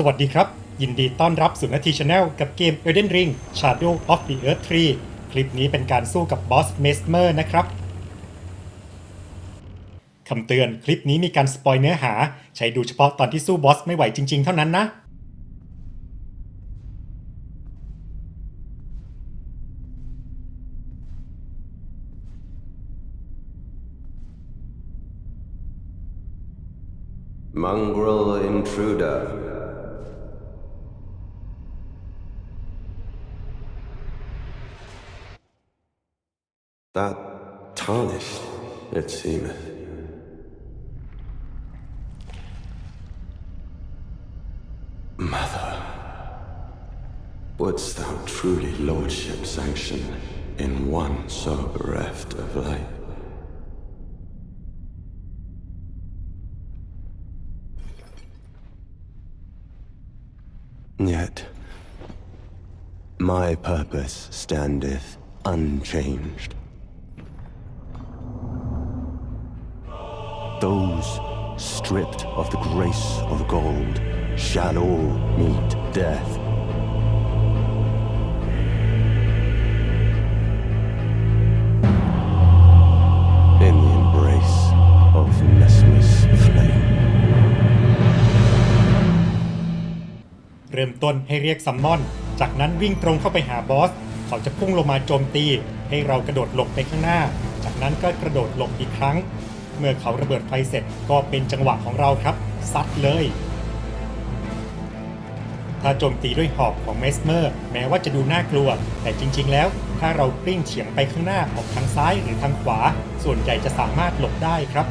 สวัสดีครับ ยินดีต้อนรับสู่นาทีชาแนลกับเกม Elden Ring Shadow of the Earth 3 คลิปนี้เป็นการสู้กับบอสเมสเมอร์นะครับคำเตือนคลิปนี้มีการสปอยเนื้อหา ใช้ดูเฉพาะตอนที่สู้บอสไม่ไหวจริงๆเท่านั้นนะ Mongrel intruder. That tarnished, it seemeth. Mother, wouldst thou truly lordship sanction in one so bereft of light? Yet, my purpose standeth unchanged. Those stripped of the grace of gold shall all meet death. In the embrace of Nesmus flame. เริ่มต้นให้เรียกซัมมอน จากนั้นวิ่งตรงเข้าไปหาบอส เขาจะพุ่งลงมาโจมตี ให้เรากระโดดหลบไปข้างหน้า จากนั้นก็กระโดดหลบอีกครั้ง เมื่อเขาระเบิดไฟเสร็จก็เป็นจังหวะของเราครับ ซัดเลย ถ้าโจมตีด้วยหอกของเมสเมอร์ แม้ว่าจะดูน่ากลัว แต่จริง ๆ แล้ว ถ้าเรากลิ้งเฉียงไปข้างหน้าออกทางซ้ายหรือทางขวา ส่วนใหญ่จะสามารถหลบได้ครับ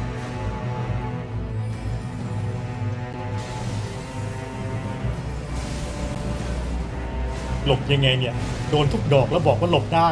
หลบยังไงเนี่ย โดนทุกดอกแล้วบอกว่าหลบได้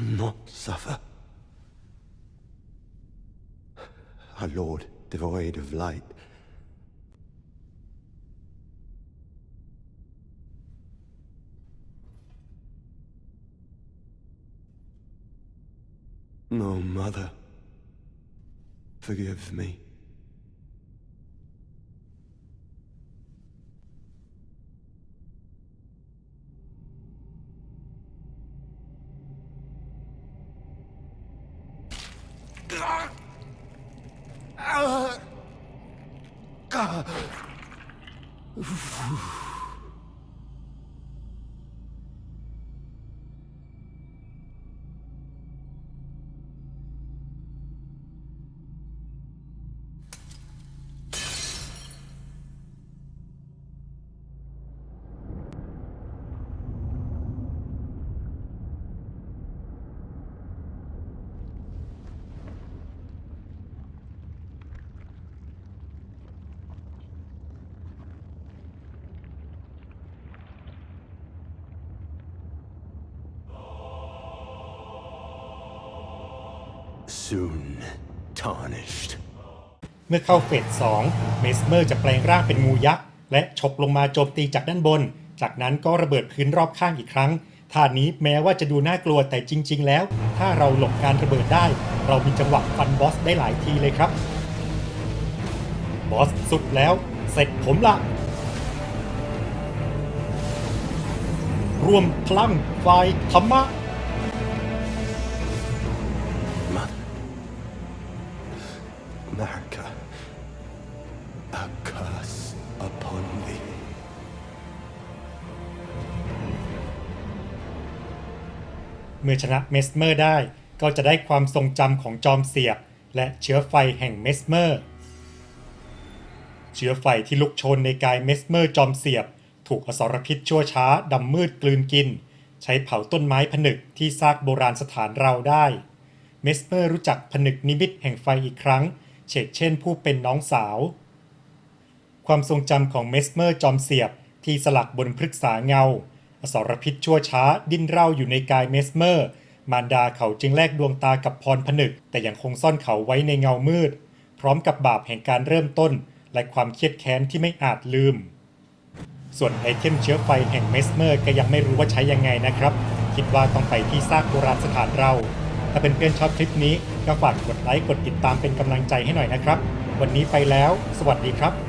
not suffer. A lord devoid of light. No, mother. Forgive me. 啊。啊 Soon tarnished. เมื่อเข้าเฟส2เมสเมอร์จะแปลงร่างเป็นงูยักษ์ และฉกลงมาโจมตีจากด้านบน จากนั้นก็ระเบิดพื้นรอบข้างอีกครั้งท่านี้แม้ว่าจะดูน่ากลัวแต่จริง ๆ แล้ว ถ้าเราหลบการระเบิดได้ เรามีจังหวะฟันบอสได้หลายทีเลยครับ บอสสุดแล้ว เสร็จผมละรวมพลังไฟธรรมะ curse upon thee. เมื่อชนะเมสเมอร์ได้ก็จะได้ความทรงจำของจอมเสียบ และเชื้อไฟแห่งเมสเมอร์ เชื้อไฟที่ลุกโชนในกายเมสเมอร์จอมเสียบ ถูกอสรพิษชั่วช้าดำมืดกลืนกิน ใช้เผาต้นไม้ผนึกที่ซากโบราณสถานเราได้ เมสเมอร์รู้จักผนึกนิมิตแห่งไฟอีกครั้งเชกเช่นผู้เป็นน้องสาว ความทรงจำของเมสเมอร์จอมเสียบที่สลักบนพฤกษาเงา อสรพิษชั่วช้าดิ้นเร่าอยู่ในกายเมสเมอร์ มารดาเขาจึงแลกดวงตากับพรผนึก แต่ยังคงซ่อนเขาไว้ในเงามืด พร้อมกับบาปแห่งการเริ่มต้น และความเครียดแค้นที่ไม่อาจลืม ส่วนไอเทมเชื้อไฟแห่งเมสเมอร์ก็ยังไม่รู้ว่าใช้ยังไงนะครับ คิดว่าต้องไปที่ซากโบราณสถานเราถ้าเป็นเพื่อนชอบคลิปนี้ก็ฝากกดไลค์กดติดตามเป็นกำลังใจให้หน่อยนะครับ วันนี้ไปแล้ว สวัสดีครับ